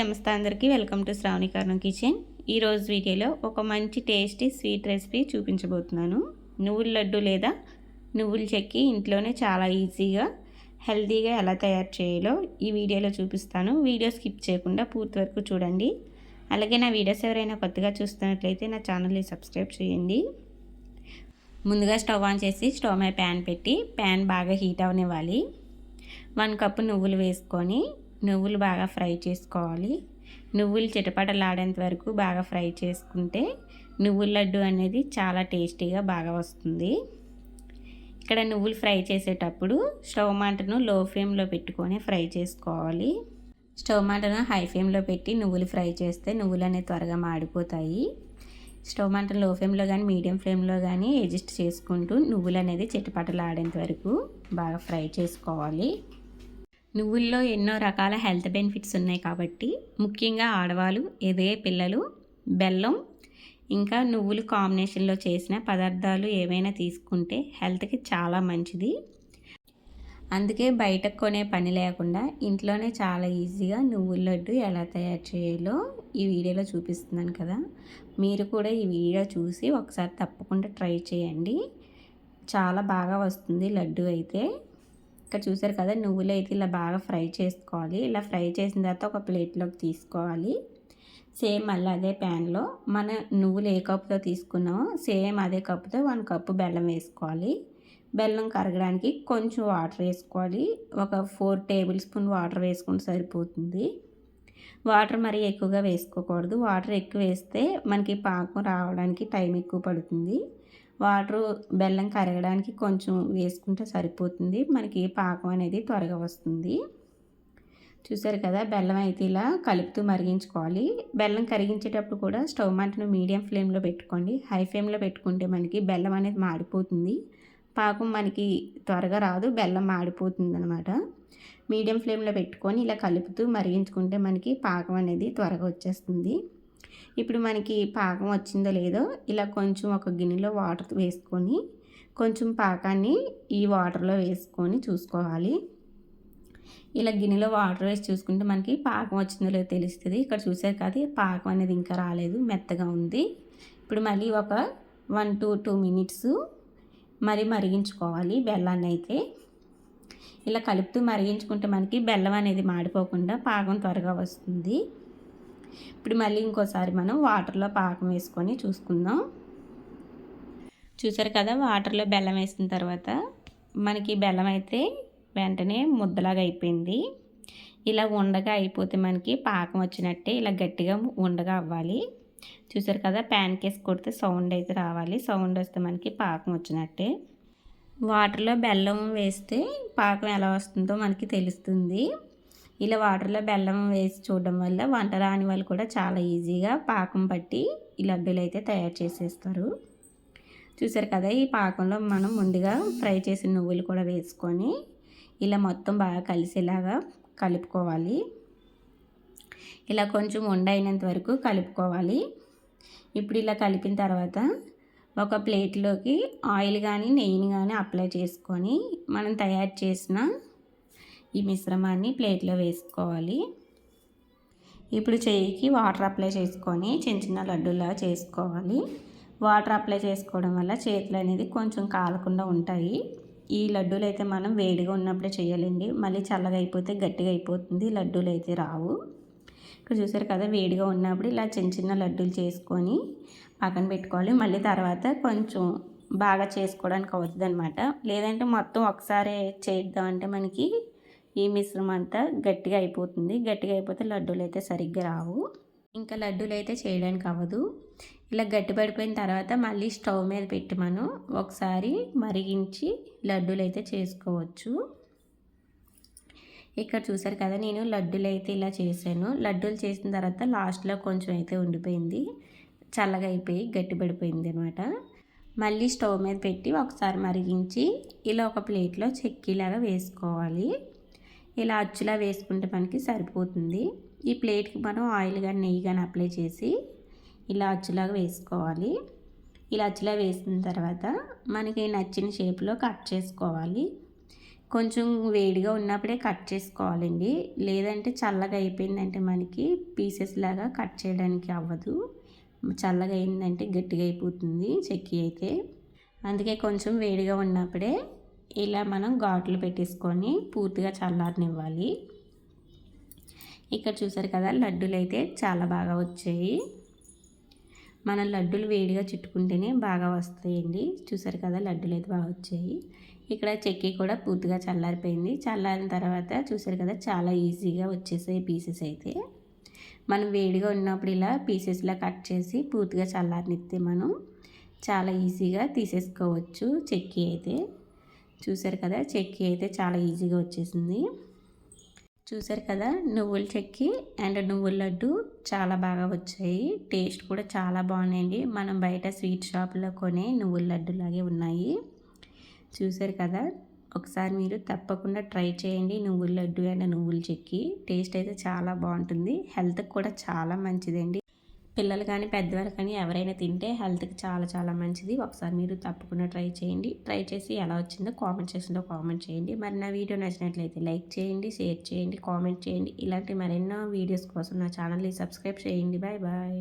నమస్తే అందరికీ. Welcome to Sravani Karnam kitchen ఈరోజు వీడియోలో ఒక మంచి టేస్టీ స్వీట్ రెసిపీ చూపించబోతున్నాను. నువ్వుల లడ్డు లేదా నువ్వుల చెక్కి ఇంట్లోనే చాలా ఈజీగా హెల్తీగా ఎలా తయారు చేయాలో ఈ వీడియోలో చూపిస్తాను. వీడియో స్కిప్ చేయకుండా పూర్తి వరకు చూడండి. అలాగే నా వీడియోస్ ఎవరైనా కొత్తగా చూస్తున్నట్లయితే నా ఛానల్ని సబ్స్క్రైబ్ చేయండి. ముందుగా స్టవ్ ఆన్ చేసి స్టవ్ మీద ప్యాన్ పెట్టి ప్యాన్ బాగా హీట్ అవనివ్వాలి. వన్ కప్పు నువ్వులు వేసుకొని నువ్వులు బాగా ఫ్రై చేసుకోవాలి. నువ్వులు చిటపటలాడేంత వరకు బాగా ఫ్రై చేసుకుంటే నువ్వుల లడ్డు అనేది చాలా టేస్టీగా బాగా వస్తుంది. ఇక్కడ నువ్వులు ఫ్రై చేసేటప్పుడు స్టవ్ మంటను లో ఫ్లేమ్లో పెట్టుకొని ఫ్రై చేసుకోవాలి. స్టవ్ మంటను హై ఫ్లేమ్లో పెట్టి నువ్వులు ఫ్రై చేస్తే నువ్వులు అనేవి త్వరగా మాడిపోతాయి. స్టవ్ మంటను లో ఫ్లేమ్లో కానీ మీడియం ఫ్లేమ్లో కానీ అడ్జస్ట్ చేసుకుంటూ నువ్వులు అనేది చిటపటలాడేంత వరకు బాగా ఫ్రై చేసుకోవాలి. నువ్వుల్లో ఎన్నో రకాల హెల్త్ బెనిఫిట్స్ ఉన్నాయి కాబట్టి ముఖ్యంగా ఆడవాళ్ళు ఎదే పిల్లలు బెల్లం ఇంకా నువ్వులు కాంబినేషన్లో చేసిన పదార్థాలు ఏవైనా తీసుకుంటే హెల్త్కి చాలా మంచిది. అందుకే బయట కొనే పని లేకుండా ఇంట్లోనే చాలా ఈజీగా నువ్వుల లడ్డు ఎలా తయారు చేయాలో ఈ వీడియోలో చూపిస్తున్నాను కదా. మీరు కూడా ఈ వీడియో చూసి ఒకసారి తప్పకుండా ట్రై చేయండి. చాలా బాగా వస్తుంది లడ్డు అయితే. ఇక్కడ చూసారు కదా నువ్వులు అయితే ఇలా బాగా ఫ్రై చేసుకోవాలి. ఇలా ఫ్రై చేసిన తర్వాత ఒక ప్లేట్లోకి తీసుకోవాలి. సేమ్ మళ్ళీ అదే ప్యాన్లో మన నువ్వులు ఏ కప్పుతో తీసుకున్నామో సేమ్ అదే కప్పుతో వన్ కప్పు బెల్లం వేసుకోవాలి. బెల్లం కరగడానికి కొంచెం వాటర్ వేసుకోవాలి. ఒక ఫోర్ టేబుల్ స్పూన్ వాటర్ వేసుకుంటే సరిపోతుంది. వాటర్ మరి ఎక్కువగా వేసుకోకూడదు. వాటర్ ఎక్కువ వేస్తే మనకి పాకం రావడానికి టైం ఎక్కువ పడుతుంది. వాటర్ బెల్లం కరగడానికి కొంచెం వేసుకుంటే సరిపోతుంది. మనకి పాకం అనేది త్వరగా వస్తుంది. చూసారు కదా బెల్లం అయితే ఇలా కలుపుతూ మరిగించుకోవాలి. బెల్లం కరిగించేటప్పుడు కూడా స్టవ్ మంటను మీడియం ఫ్లేమ్లో పెట్టుకోండి. హై ఫ్లేమ్లో పెట్టుకుంటే మనకి బెల్లం అనేది మాడిపోతుంది. పాకం మనకి త్వరగా రాదు బెల్లం మాడిపోతుంది అనమాట మీడియం ఫ్లేమ్లో పెట్టుకొని ఇలా కలుపుతూ మరిగించుకుంటే మనకి పాకం అనేది త్వరగా వచ్చేస్తుంది. ఇప్పుడు మనకి పాకం వచ్చిందో లేదో ఇలా కొంచెం ఒక గిన్నెలో వాటర్ వేసుకొని కొంచెం పాకాన్ని ఈ వాటర్లో వేసుకొని చూసుకోవాలి. ఇలా గిన్నెలో వాటర్ వేసి చూసుకుంటే మనకి పాకం వచ్చిందో లేదో తెలుస్తుంది. ఇక్కడ చూసారు కదా పాకం అనేది ఇంకా రాలేదు మెత్తగా ఉంది. ఇప్పుడు మళ్ళీ ఒక వన్ టు టూ మినిట్స్ మరి మరిగించుకోవాలి బెల్లాన్ని అయితే. ఇలా కలుపుతూ మరిగించుకుంటే మనకి బెల్లం అనేది మాడిపోకుండా పాకం త్వరగా వస్తుంది. ఇప్పుడు మళ్ళీ ఇంకోసారి మనం వాటర్లో పాకం వేసుకొని చూసుకుందాం. చూసారు కదా వాటర్లో బెల్లం వేసిన తర్వాత మనకి బెల్లం అయితే వెంటనే ముద్దలాగా అయిపోయింది. ఇలా ఉండగా అయిపోతే మనకి పాకం వచ్చినట్టే ఇలా గట్టిగా ఉండగా అవ్వాలి. చూసారు కదా ప్యాన్ కేస్ కొడితే సౌండ్ అయితే రావాలి. సౌండ్ వస్తే మనకి పాకం వచ్చినట్టే. వాటర్లో బెల్లం వేస్తే పాకం ఎలా వస్తుందో మనకి తెలుస్తుంది. ఇలా వాటర్లో బెల్లం వేసి చూడడం వల్ల వంట రాని వాళ్ళు కూడా చాలా ఈజీగా పాకం పట్టి ఈ లడ్డూలు అయితే తయారు చేసేస్తారు. చూసారు కదా ఈ పాకంలో మనం ముందుగా ఫ్రై చేసిన నువ్వులు కూడా వేసుకొని ఇలా మొత్తం బాగా కలిసేలాగా కలుపుకోవాలి. ఇలా కొంచెం ఉండైనంత వరకు కలుపుకోవాలి. ఇప్పుడు ఇలా కలిపిన తర్వాత ఒక ప్లేట్లోకి ఆయిల్ కానీ నెయ్యిని కానీ అప్లై చేసుకొని మనం తయారు చేసిన ఈ మిశ్రమాన్ని ప్లేట్లో వేసుకోవాలి. ఇప్పుడు చేయికి వాటర్ అప్లై చేసుకొని చిన్న చిన్న లడ్డూలా చేసుకోవాలి. వాటర్ అప్లై చేసుకోవడం వల్ల చేతులు అనేది కొంచెం కాలకుండా ఉంటాయి. ఈ లడ్డూలు అయితే మనం వేడిగా ఉన్నప్పుడే చేయాలండి మళ్ళీ చల్లగా అయిపోతే గట్టిగా అయిపోతుంది. లడ్డూలు అయితే రావు. ఇక్కడ చూసారు కదా వేడిగా ఉన్నప్పుడు ఇలా చిన్న చిన్న లడ్డూలు చేసుకొని పక్కన పెట్టుకోవాలి. మళ్ళీ తర్వాత కొంచెం బాగా చేసుకోవడానికి అవుతుంది అనమాట లేదంటే మొత్తం ఒకసారి చేద్దాం అంటే మనకి ఈ మిశ్రమం అంతా గట్టిగా అయిపోతుంది. గట్టిగా అయిపోతే లడ్డూలు అయితే సరిగ్గా రావు. ఇంకా లడ్డూలు అయితే చేయడానికి అవ్వదు. ఇలా గట్టి పడిపోయిన తర్వాత మళ్ళీ స్టవ్ మీద పెట్టి మనం ఒకసారి మరిగించి లడ్డూలు అయితే చేసుకోవచ్చు. ఇక్కడ చూసారు కదా నేను లడ్డూలు అయితే ఇలా చేశాను. లడ్డూలు చేసిన తర్వాత లాస్ట్లో కొంచెం అయితే ఉండిపోయింది. చల్లగా అయిపోయి గట్టి పడిపోయింది అనమాట మళ్ళీ స్టవ్ మీద పెట్టి ఒకసారి మరిగించి ఇలా ఒక ప్లేట్లో చెక్కీలాగా వేసుకోవాలి. ఇలా అచ్చులా వేసుకుంటే మనకి సరిపోతుంది. ఈ ప్లేట్కి మనం ఆయిల్ కానీ నెయ్యి కానీ అప్లై చేసి ఇలా అచ్చులాగా వేసుకోవాలి. ఇలా అచ్చులా వేసిన తర్వాత మనకి నచ్చిన షేప్లో కట్ చేసుకోవాలి. కొంచెం వేడిగా ఉన్నప్పుడే కట్ చేసుకోవాలండి. లేదంటే చల్లగా అయిపోయిందంటే మనకి పీసెస్ లాగా కట్ చేయడానికి అవ్వదు. చల్లగా అయిందంటే గట్టిగా అయిపోతుంది చెక్కి అయితే. అందుకే కొంచెం వేడిగా ఉన్నప్పుడే ఇలా మనం ఘాట్లు పెట్టేసుకొని పూర్తిగా చల్లారనివ్వాలి. ఇక్కడ చూసారు కదా లడ్డూలు అయితే చాలా బాగా వచ్చాయి. మన లడ్డూలు వేడిగా చుట్టుకుంటేనే బాగా వస్తాయండి. చూసారు కదా లడ్డూలు అయితే బాగా వచ్చాయి. ఇక్కడ చెక్కి కూడా పూర్తిగా చల్లారిపోయింది. చల్లారిన తర్వాత చూసారు కదా చాలా ఈజీగా వచ్చేసాయి పీసెస్ అయితే. మనం వేడిగా ఉన్నప్పుడు ఇలా పీసెస్లా కట్ చేసి పూర్తిగా చల్లారనిస్తే మనం చాలా ఈజీగా తీసేసుకోవచ్చు చెక్కి అయితే. చూసారు కదా చెక్కి అయితే చాలా ఈజీగా వచ్చేసింది. చూసారు కదా నువ్వుల చెక్కి అండ్ నువ్వుల లడ్డు చాలా బాగా వచ్చాయి. టేస్ట్ కూడా చాలా బాగున్నాయండి. మనం బయట స్వీట్ షాప్లో కొనే నువ్వుల లడ్డు లాగే ఉన్నాయి. చూసారు కదా ఒకసారి మీరు తప్పకుండా ట్రై చేయండి నువ్వుల లడ్డు అండ్ నువ్వుల చెక్కి. టేస్ట్ అయితే చాలా బాగుంటుంది. హెల్త్కి కూడా చాలా మంచిదండి. పిల్లలు కానీ పెద్దవారు కానీ ఎవరైనా తింటే హెల్త్కి చాలా చాలా మంచిది. ఒకసారి మీరు తప్పకుండా ట్రై చేయండి. ట్రై చేసి ఎలా వచ్చిందో కామెంట్ చేసిందో కామెంట్ చేయండి. మరి నా వీడియో నచ్చినట్లయితే లైక్ చేయండి షేర్ చేయండి కామెంట్ చేయండి. ఇలాంటి మరెన్నో వీడియోస్ కోసం నా ఛానల్ని సబ్స్క్రైబ్ చేయండి. Bye bye.